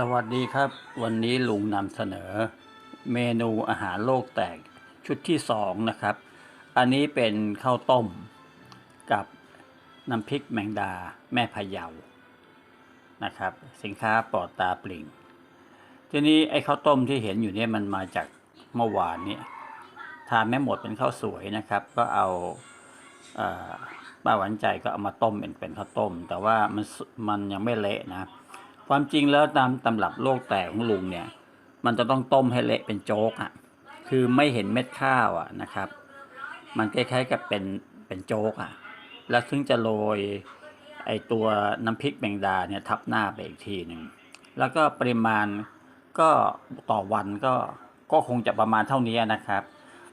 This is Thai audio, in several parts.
สวัสดีครับ วันนี้ลุงนำเสนอ เมนูอาหารโลกแตกชุดที่สองนะครับ อันนี้เป็นข้าวต้มกับน้ำพริกแมงดาแม่พะเยานะครับ สินค้าปลอดตาปลิงทีนี้ไอ้ข้าวต้มที่เห็นอยู่เนี่ยมันมาจากเมื่อวานนี่ยทานไม่หมดเป็นข้าวสวยนะครับ ก็เอาเอ่อป้าหวานใจก็เอามาต้มเป็นเป็นข้าวต้ม แต่ว่ามันมันยังไม่เละนะ ความจริงแล้วตามตำรับโลกแตกของลุงเนี่ย มันจะต้องต้มให้เละเป็นโจ๊กอะ คือไม่เห็นเม็ดข้าวอะนะครับ มันคล้ายๆกับเป็นเป็นโจ๊กอะ แล้วถึงจะโรยไอตัวน้ำพริกแมงดาเนี่ยทับหน้าไปอีกทีหนึ่ง แล้วก็ปริมาณก็ต่อวันก็ก็คงจะประมาณเท่านี้นะครับ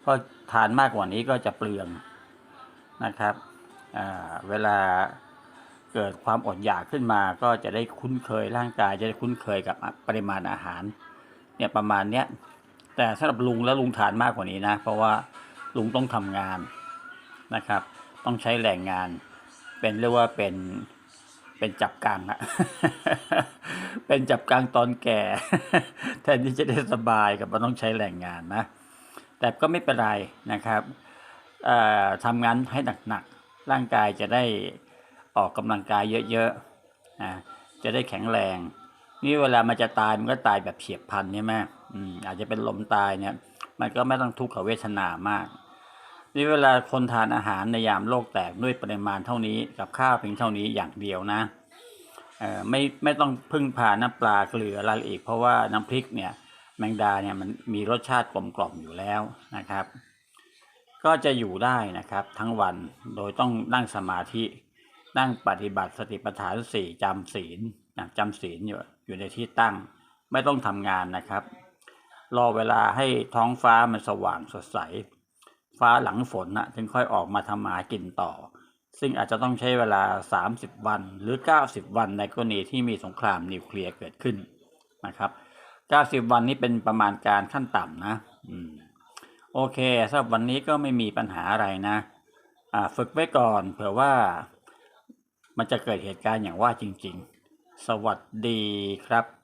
เพราะทานมากกว่านี้ก็จะเปลืองนะครับอ่าเวลา เกิดความอดอยากขึ้นมา ก็จะได้คุ้นเคยร่างกายจะได้คุ้นเคยกับปริมาณอาหาร เนี่ยประมาณเนี้ยแต่สำหรับลุงแล้วลุงทานมากกว่านี้นะ เพราะว่าลุงต้องทำงานนะครับ ต้องใช้แรงงาน เป็นเรียกว่าเป็นเป็นจับกังอะเป็นจับกังตอนแก่ แทนที่จะได้สบายกับมันต้องใช้แรงงานนะ แต่ก็ไม่เป็นไรนะครับทำงานให้หนักๆร่างกายจะได้ ออกกำลังกายเยอะๆอ่าจะได้แข็งแรง นี่เวลามันจะตายมันก็ตายแบบเฉียบพลันใช่ไหมอืมอาจจะเป็นลมตายเนี่ย มันก็ไม่ต้องทุกขเวทนามากนี่เวลาคนทานอาหารในยามโลกแตกด้วยปริมาณเท่านี้กับข้าวเพียงเท่านี้อย่างเดียวนะเอ่อไม่ไม่ต้องพึ่งพาน้ำปลาเกลืออะไรอีก เพราะว่าน้ำพริกเนี่ยแมงดาเนี่ยมันมีรสชาติกลมกล่อมอยู่แล้วนะครับ ก็จะอยู่ได้นะครับทั้งวันโดยต้องนั่งสมาธิ นั่งปฏิบัติสติปัฏฐานสี่จำศีลนะจำศีลอยู่อยู่ในที่ตั้ง ไม่ต้องทำงานนะครับ รอเวลาให้ท้องฟ้ามันสว่างสดใส ฟ้าหลังฝนนะถึงค่อยออกมาทำหมากินต่อ ซึ่งอาจจะต้องใช้เวลา 30 วันหรือ 90 วันในกรณีที่มีสงครามนิวเคลียร์เกิดขึ้นนะครับ 90 วันนี้เป็นประมาณการขั้นต่ำนะอืมโอเคสำหรับวันนี้ก็ไม่มีปัญหาอะไรนะ อ่า ฝึกไว้ก่อนเผื่อว่า มันจะเกิดเหตุการณ์อย่างว่าจริง ๆ สวัสดีครับ